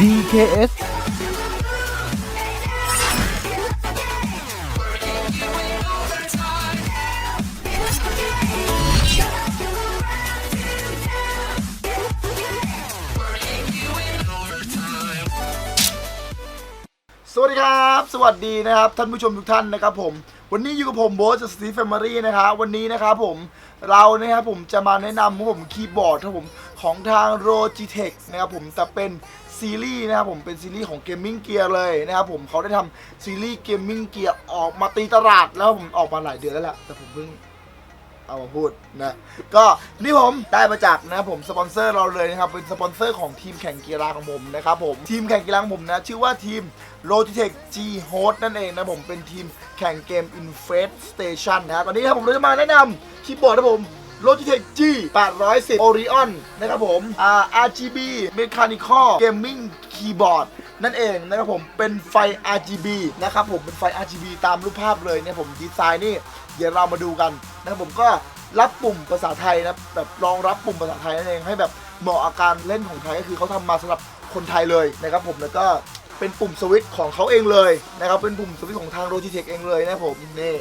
DKS สวัสดีครับ สวัสดีนะครับ ท่านผู้ชมทุกท่านนะครับผม วันนี้อยู่กับผมโบสจากสตีฟแฟมิลี่นะครับวันนี้นะครับผมเรานะครับผมจะมาแนะนำครับผมคีย์บอร์ดครับผมของทาง Logitech นะครับผมแต่เป็นซีรีส์นะครับผมเป็นซีรีส์ของเกมมิ่งเกียร์เลยนะครับผมเขาได้ทำซีรีส์เกมมิ่งเกียร์ออกมาตีตลาดแล้วผมออกมาหลายเดือนแล้วแหละแต่ผมเพิ่งเอามาพูดนะก็นี่ผมได้มาจากนะครับผมสปอนเซอร์เราเลยนะครับเป็นสปอนเซอร์ของทีมแข่งกีฬาของผมนะครับผมทีมแข่งกีฬาของผมนะชื่อว่าทีม Logitech G Host นั่นเองนะผมเป็นทีมแข่งเกม Infestation นะครับวันนี้ครับผมเราจะมาแนะนำคีย์บอร์ดนะผม Logitech G 810 Orion นะครับผมอ่า RGB Mechanical Gaming Keyboard นั่นเองนะครับผมเป็นไฟ RGB นะครับผมเป็นไฟ RGB ตามรูปภาพเลยเนี่ยผมดีไซน์นี่เดี๋ยวเรามาดูกันนะครับผมก็รับปุ่มภาษาไทยนะแบบรองรับปุ่มภาษาไทยนั่นเองให้แบบเหมาะอาการเล่นของไทยก็คือเขาทำมาสำหรับคนไทยเลยนะครับผมแล้วก็ เป็นปุ่มสวิตช์ของเขาเองเลยนะครับเป็นปุ่มสวิตช์ของทาง Logitech เองเลยนะครับผมนี่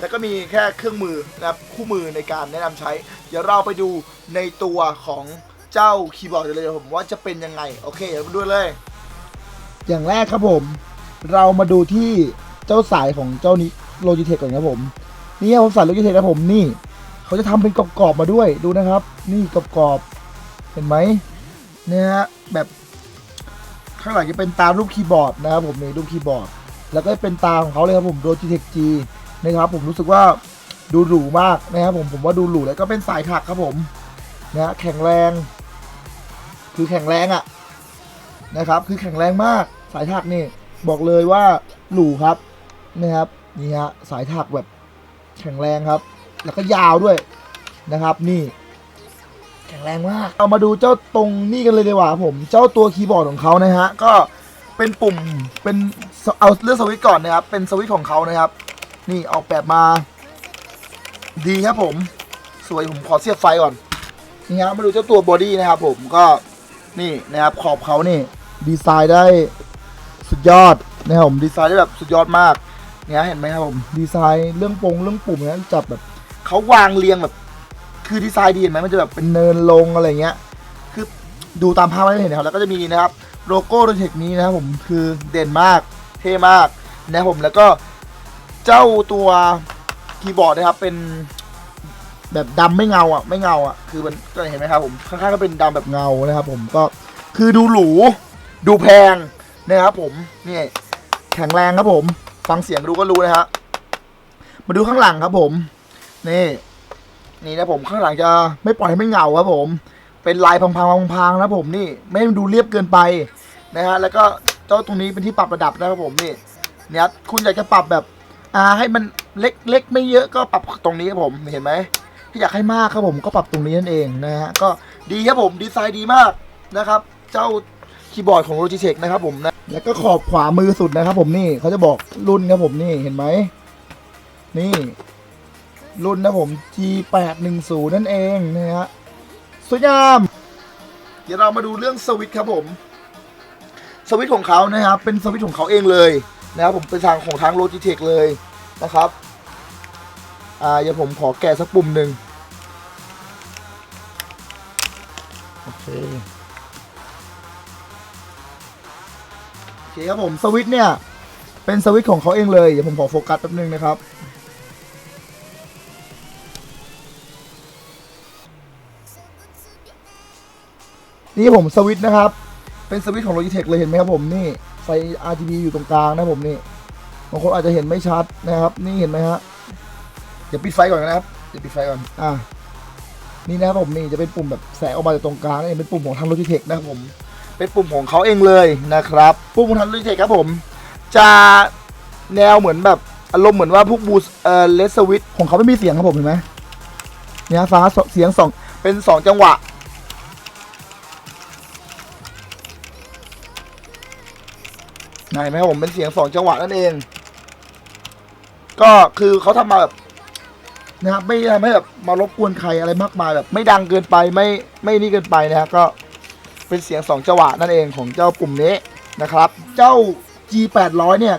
แล้วก็มีแค่เครื่องมือนะครับคู่มือในการแนะนำใช้ เดี๋ยวเราไปดูในตัวของเจ้าคีย์บอร์ดเลยผมว่าจะเป็นยังไงโอเคเดี๋ยวมาดูเลย อย่างแรกครับผม เรามาดูที่เจ้าสายของเจ้านี้ Logitech ก่อนครับผมนี่ผมส่ Logitech นะผมนี่เขาจะทำเป็นกรอบๆมาด้วยดูนะครับ นี่กรอบๆเห็นไหมเนี่ยฮะแบบ ข้างหลังจะเป็นตามรูปคีย์บอร์ดนะครับผมนี่รูปคีย์บอร์ด แล้วก็เป็นตาของเขาเลยครับผม Logitech G นะครับผมรู้สึกว่าดูหรูมากนะครับผมผมว่าดูหรูแล้วก็เป็นสายถักครับผมนะแข็งแรง คือแข็งแรงอะนะครับ คือแข็งแรงมากสายถักนี่บอกเลยว่าหรูครับนะครับนี่ฮะสายถักแบบแข็งแรงครับ แล้วก็ยาวด้วยนะครับนี่ แข็งแรงมาก เอามาดูเจ้าตรงนี่กันเลยดีกว่าผม เจ้าตัวคีย์บอร์ดของเขานะฮะ ก็เป็นปุ่ม เป็นเอาเลือกสวิตช์ก่อนนะครับ เป็นสวิตช์ของเขานะครับ นี่ออกแบบมา ดีครับผม สวยผมขอเสียบไฟก่อน นี่ฮะมาดูเจ้าตัวบอดี้นะครับผม ก็นี่นะครับขอบเขานี่ ดีไซน์ได้สุดยอดนะครับผมดีไซน์ได้แบบสุดยอดมากเนี่ยเห็นไหมครับผมดีไซน์เรื่องปงเรื่องปุ่มเนี่ยจับแบบเขาวางเรียงแบบ คือดีไซน์ดีเห็นไหมมันจะแบบเป็นเนินลงอะไรเงี้ย คือดูตามภาพไม่เห็นนะครับ แล้วก็จะมีนะครับโลโก้โรเทคนี้นะครับผมคือเด่นมากเท่มากนะครับผมแล้วก็เจ้าตัวคีย์บอร์ดนะครับเป็นแบบดำไม่เงาอะไม่เงาอะคือมันก็เห็นไหมครับผมข้างๆก็เป็นดำแบบเงานะครับ ผมก็คือดูหรูดูแพงนะครับผมนี่แข็งแรงครับผม ฟังเสียงดูก็รู้นะฮะมาดูข้างหลังครับผมนี่ นี่นะผมข้างหลังจะไม่ปล่อยให้ไม่เหงาครับผม เป็นลายพังๆพังๆนะผมนี่ไม่ให้ดูเรียบเกินไปนะฮะแล้วก็เจ้าตรงนี้เป็นที่ปรับระดับนะครับผมนี่เนี่ยคุณอยากจะปรับแบบอ่าให้มันเล็กเล็กไม่เยอะก็ปรับตรงนี้ครับผมเห็นไหมถ้าอยากให้มากครับผมก็ปรับตรงนี้นั่นเองนะฮะก็ดีครับผมดีไซน์ดีมากนะครับ เจ้าคีย์บอร์ดของ Logitech นะครับผมนะแล้วก็ขอบขวามือสุดนะครับผมนี่เขาจะบอกรุ่นครับผมนี่เห็นไหมนี่ รุ่นนะผม G810 นั่นเองนะฮะสวยงาม เดี๋ยวเรามาดูเรื่องสวิตครับผม สวิตของเขานะครับ เป็นสวิตของเขาเองเลยนะครับผมเป็นทางของทาง Logitech เลยนะครับ อ่าเดี๋ยวผมขอแกะสักปุ่มหนึ่งโอเคโอเคครับผมสวิตเนี่ยเป็นสวิตของเขาเองเลยเดี๋ยวผมขอโฟกัสแป๊บนึงนะครับ นี่ผมสวิตช์นะครับ เป็นสวิตช์ของ Logitech เลยเห็นไหมครับผมนี่ไฟ RGB อยู่ตรงกลางนะผมนี่บางคนอาจจะเห็นไม่ชัดนะครับ นี่เห็นไหมฮะเดี๋ยวปิดไฟก่อนนะครับเดี๋ยวปิดไฟก่อนอ่านี่นะครับผมนี่จะเป็นปุ่มแบบแสงออกมาจากตรงกลางนี่เป็นปุ่มของทาง Logitech นะครับผมเป็นปุ่มของเขาเองเลยนะครับ ปุ่มของทาง Logitech ครับผม จะแนวเหมือนแบบอารมณ์เหมือนว่าพวกบูสเอ่อเลสสวิตของเขาไม่มีเสียงครับผมเห็นไหมเนี่ยฟ้าเสียงสองเป็นสองจังหวะ ไหนไหมครับผมเป็นเสียงสองจังหวะนั่นเอง ก็คือเขาทำมาแบบนะครับไม่ทำให้แบบมารบกวนใครอะไรมากมายแบบ ไม่ดังเกินไปไม่ไม่นี่เกินไปนะฮะก็เป็นเสียงสองจังหวะนั่นเองของเจ้าปุ่มนี้นะครับ เจ้า G 8 0 0เนี่ย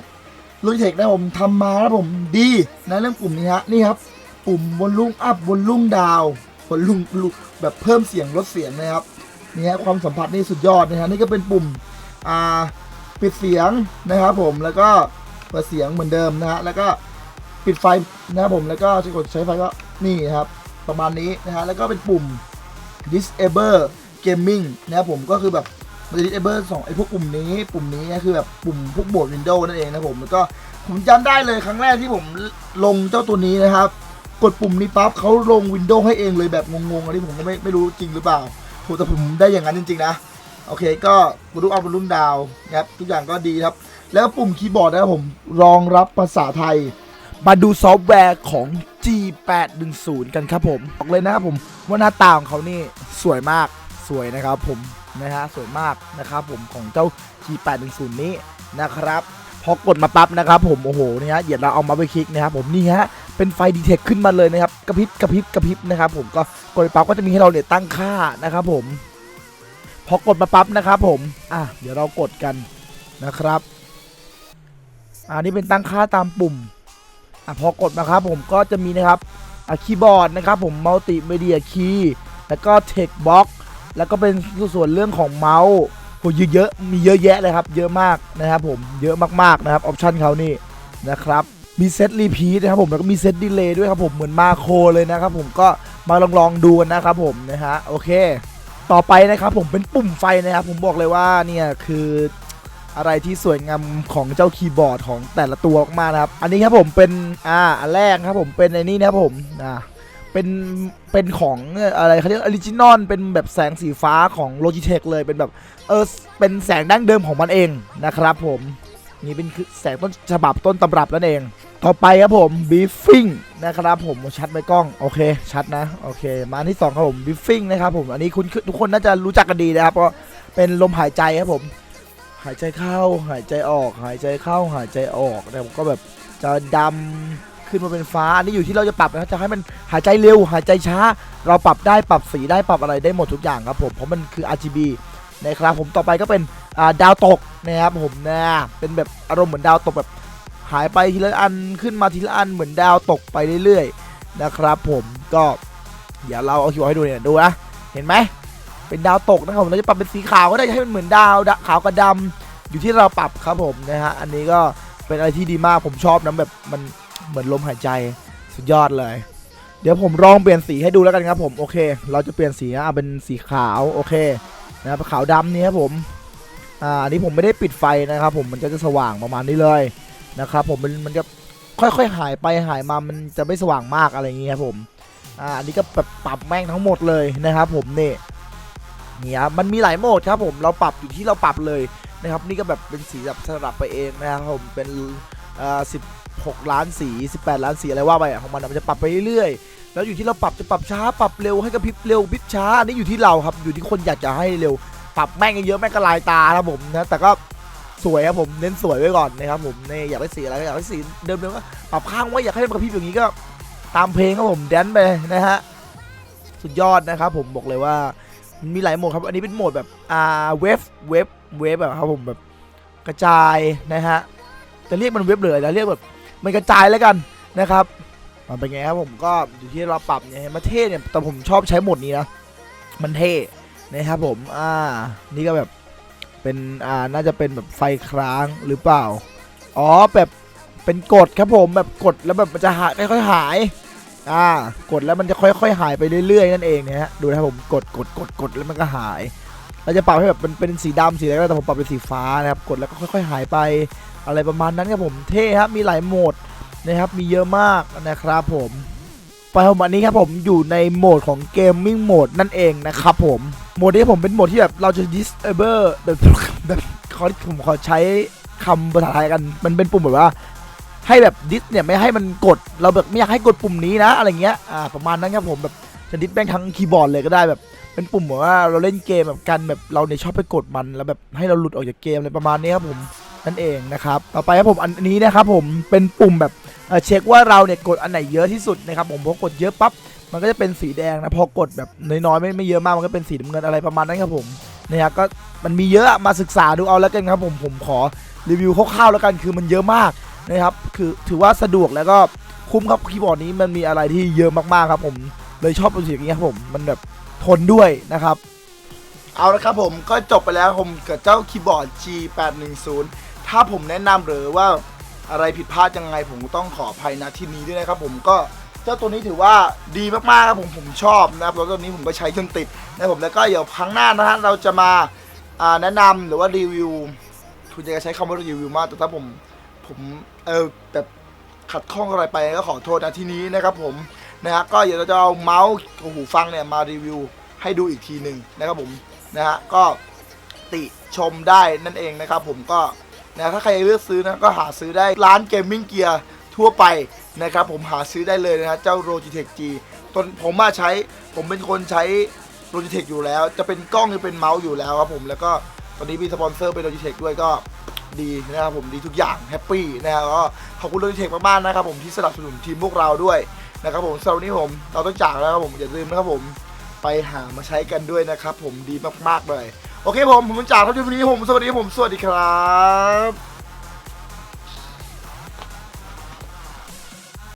ลุยเทคนะผมทำมาแล้วผมดีนะเรื่องปุ่มนี้ฮะนี่ครับ ปุ่มวอลลุ่มอัพวอลลุ่มดาววอลลุ่แบบเพิ่มเสียงลดเสียงนะครับนี่ฮะความสัมผัสนี่สุดยอดนะฮะนี่ก็เป็นปุ่มอ่า ปิดเสียงนะครับผมแล้วก็เปิดเสียงเหมือนเดิมนะฮะแล้วก็ปิดไฟนะครับผมแล้วก็จะกดใช้ไฟก็นี่ครับประมาณนี้นะฮะแล้วก็เป็นปุ่ม disable gaming นะครับผมก็คือแบบมันจะ disable สองไอ้พวกปุ่มนี้ ปุ่มนี้นคือแบบปุ่มพวกโหมด Windows นั่นเองนะผมแล้วก็ผมจำได้เลยครั้งแรกที่ผมลงเจ้าตัวนี้นะครับ กดปุ่มนี้ปั๊บเขาลง Windows ให้เองเลยแบบงงๆอันนี้ผมก็ไม่ไม่รู้จริงหรือเปล่าแต่ผมได้อย่างนั้นจริงๆนะ โอเคก็บรรลุอัพบรรลุดาวนะครับทุกอย่างก็ดีครับ แล้วปุ่มคีย์บอร์ดนะครับผมรองรับภาษาไทย มาดูซอฟต์แวร์ของ G810 กันครับผมบอกเลยนะครับผมว่าหน้าตาของเขานี่สวยมากสวยนะครับผมนะฮะสวยมากนะครับผมของเจ้า G810 นี้นะครับพอกดมาปั๊บนะครับผมโอ้โหนี่ฮะเดี๋ยวเราเอามาไปคลิกนะครับผมนี่ฮะเป็นไฟดีเทคขึ้นมาเลยนะครับกระพริบกระพริบกระพริบนะครับผมก็กดไปปั๊บก็จะมีให้เราเนี่ยตั้งค่านะครับผม พอกดมาปั๊บนะครับผม อะ เดี๋ยวเรากดกันนะครับ อันนี้เป็นตั้งค่าตามปุ่ม อะพอกดมาครับผมก็จะมีนะครับอะคีย์บอร์ดนะครับผมมัลติมีเดียคีย์แล้วก็เทคบ็อกแล้วก็เป็นส่วนเรื่องของเมาส์โหเยอะๆมีเยอะแยะเลยครับ เยอะมากนะครับผม เยอะมากๆนะครับออปชันเขานี่นะครับ มีเซตรีพีทนะครับผม แล้วก็มีเซตดีเลย์ด้วยครับผม เหมือนมาโครเลยนะครับผม ก็มาลองลองๆดูกันนะครับผมนะฮะ โอเค ต่อไปนะครับผมเป็นปุ่มไฟนะครับผมบอกเลยว่าเนี่ยคืออะไรที่สวยงามของเจ้าคีย์บอร์ดของแต่ละตัวมากนะครับ อันนี้ครับผมเป็นอ่าอันแรกครับผมเป็นไอ้นี่นะครับผมอ่าเป็นเป็นของอะไรเขาเรียกออริจินอลเป็นแบบแสงสีฟ้าของ Logitech เลยเป็นแบบเออเป็นแสงดั้งเดิมของมันเองนะครับผม นี่เป็นคือแสงต้นฉบับต้นตำรับนั่นเอง ต่อไปครับผมบีฟิ้งนะครับผมชัดไหมกล้องโอเค ชัดนะ โอเค มาที่สองครับผมบีฟิ้งนะครับผมอันนี้คุณทุกคนน่าจะรู้จักกันดีนะครับเพราะเป็นลมหายใจครับผม หายใจเข้าหายใจออก หายใจเข้าหายใจออกแต่ผมก็แบบจะดำขึ้นมาเป็นฟ้าอันนี้อยู่ที่เราจะปรับนะจะให้มันหายใจเร็ว หายใจช้า เราปรับได้ปรับสีได้ปรับอะไรได้หมดทุกอย่างครับผมเพราะมันคือ RGB นะครับผมต่อไปก็เป็น ดาวตกนะครับผมนะเป็นแบบอารมณ์เหมือนดาวตกแบบหายไปทีละอันขึ้นมาทีละอันเหมือนดาวตกไปเรื่อยๆนะครับผมก็เดี๋ยวเราเอาคิวให้ดูเนี่ยดูนะเห็นไหมเป็นดาวตกนะครับผมเราจะปรับเป็นสีขาวก็ได้ให้มันเหมือนดาวดขาวกับดำอยู่ที่เราปรับครับผมนะฮะอันนี้ก็เป็นอะไรที่ดีมากผมชอบนะแบบมันเหมือนลมหายใจสุดยอดเลย เดี๋ยวผมลองเปลี่ยนสีให้ดูแล้วกันครับผมโอเค เราจะเปลี่ยนสีนะเอาเป็นสีขาวโอเคนะครับขาวดำนี่ครับผม อ่าอันนี้ผมไม่ได้ปิดไฟนะครับ ผมมันก็จะสว่างประมาณนี้เลยนะครับ ผมมันมันจะค่อยๆหายไปหายมามันจะไม่สว่างมากอะไรอย่างเงี้ยครับผมอ่าอันนี้ก็แบบปรับแม่งทั้งหมดเลยนะครับ ผมนี่เนี่ยมันมีหลายโหมดครับ ผมเราปรับอยู่ที่เราปรับเลยนะครับ นี่ก็แบบเป็นสีแบบสลับไปเองนะครับผมเป็นอ่อ16ล้านสี18ล้านสีอะไรว่าไปของมันมันจะปรับไปเรื่อยๆแล้วอยู่ที่เราปรับจะปรับช้าปรับเร็วให้กระพริบเร็วพริบช้าอันนี้อยู่ที่เราครับอยู่ที่คนอยากจะให้เร็ว ปรับแม่งเยอะแม่งก็ลายตาครับผมนะแต่ก็สวยครับผมเน้นสวยไว้ก่อนนะครับผมนี่อยากได้สีอะไรอยากได้สีเดิมๆก็ปรับข้างไว้อยากให้มันกระพริบอย่างนี้ก็ตามเพลงครับผมแดนไปนะฮะสุดยอดนะครับผมบอกเลยว่ามันมีหลายโหมดครับอันนี้เป็นโหมดแบบอ่าเวฟเวฟเวฟแบบครับผมแบบกระจายนะฮะจะเรียกมันเวฟเลยแล้วเรียกแบบมันกระจายแล้วกันนะครับมันเป็นไงครับผมก็อยู่ที่เราปรับเนี่ยมาเท่เนี่ยแต่ผมชอบใช้โหมดนี้นะมันเท่ นะครับผมอ่านี่ก็แบบเป็นอ่าน่าจะเป็นแบบไฟค้างหรือเปล่า อ๋อแบบเป็นกดครับผมแบบกดแล้วแบบมันจะหายค่อยๆหายอ่ากดแล้วมันจะค่อยๆหายไปเรื่อยๆนั่นเองนะฮะดูนะครับผมกดกดกดกดแล้วมันก็หายเราจะปรับให้แบบเป็นเป็นสีดำสีอะไรก็แต่ผมปรับเป็นสีฟ้านะครับกดแล้วก็ค่อย ๆ หายไปอะไรประมาณนั้นครับผมเท่ครับมีหลายโหมดนะครับมีเยอะมากนะครับผม ไปผมอันนี้ครับผมอยู่ในโหมดของเกมมิ่งโหมดนั่นเองนะครับผม โหมดนี้ผมเป็นโหมดที่แบบเราจะ disable แบบแบบขอผมขอใช้คำภาษาไทยกัน มันเป็นปุ่มแบบว่า ให้แบบดิสเนี่ยไม่ให้มันกด เราแบบไม่อยากให้กดปุ่มนี้นะ อะไรเงี้ย อ่า ประมาณนั้นครับผมแบบจะดิสแม่งทั้งคีย์บอร์ดเลยก็ได้แบบ เป็นปุ่มแบบว่าเราเล่นเกมแบบกันแบบเราเนี่ยชอบไปกดมันแล้วแบบให้เราหลุดออกจากเกมอะไรประมาณนี้ครับผมนั่นเองนะครับ ต่อไปครับผมอันนี้นะครับผมเป็นปุ่มแบบ เช็คว่าเราเนี่ยกดอันไหนเยอะที่สุดนะครับผมพอกดเยอะปั๊บมันก็จะเป็นสีแดงนะพอกดแบบน้อยๆไม่ไม่เยอะมากมันก็เป็นสีน้ำเงินอะไรประมาณนั้นครับผมนะครับก็มันมีเยอะมาศึกษาดูเอาแล้วกันครับผมผมขอรีวิวคร่าวๆแล้วกันคือมันเยอะมากนะครับคือถือว่าสะดวกแล้วก็คุ้มครับคีย์บอร์ดนี้มันมีอะไรที่เยอะมากๆครับผมเลยชอบตัวสีอย่างนี้ครับผมมันแบบทนด้วยนะครับเอาละครับผมก็จบไปแล้วผมกับเจ้าคีย์บอร์ด G810 ถ้าผมแนะนำหรือว่า อะไรผิดพลาดยังไงผมต้องขออภัยนะที่นี้ด้วยนะครับผมก็เจ้าตัวนี้ถือว่าดีมากๆครับผมผมชอบนะครับแล้วตัวนี้ผมก็ใช้จนติดนะผมแล้วก็เดี๋ยวครั้งหน้านะฮะเราจะมาแนะนำหรือว่ารีวิวคุณจะใช้คำว่ารีวิวมากแต่ถ้าผมผมเออแบบขัดข้องอะไรไปก็ขอโทษนะที่นี้นะครับผมนะฮะก็เดี๋ยวเราจะเอาเมาส์กับหูฟังเนี่ยมารีวิวให้ดูอีกทีหนึ่งนะครับผมนะฮะก็ติชมได้นั่นเองนะครับผมก็ นะถ้าใครเลือกซื้อนะก็หาซื้อได้ร้านเกมมิ่งเกียร์ทั่วไปนะครับผมหาซื้อได้เลยนะฮะเจ้า Logitech G ตนผมมาใช้ผมเป็นคนใช้ Logitech อยู่แล้ว จะเป็นกล้องหรือเป็นเมาส์อยู่แล้วครับผมแล้วก็ตอนนี้มีสปอนเซอร์เป็น Logitech ด้วยก็ดีนะครับผมดีทุกอย่างแฮปปี้นะครับก็ขอบคุณ Logitech มากๆนะครับผมที่สนับสนุนทีมพวกเราด้วยนะครับผมสำหรับนนี้ผมเราต้องจากแล้วครับผมอย่าลืมนะครับผมไปหามาใช้กันด้วยนะครับผมดีมากๆเลย โอเคผมผมจากเท่าที่วันนี้ผมสวัสดีผมสวัสดีครับ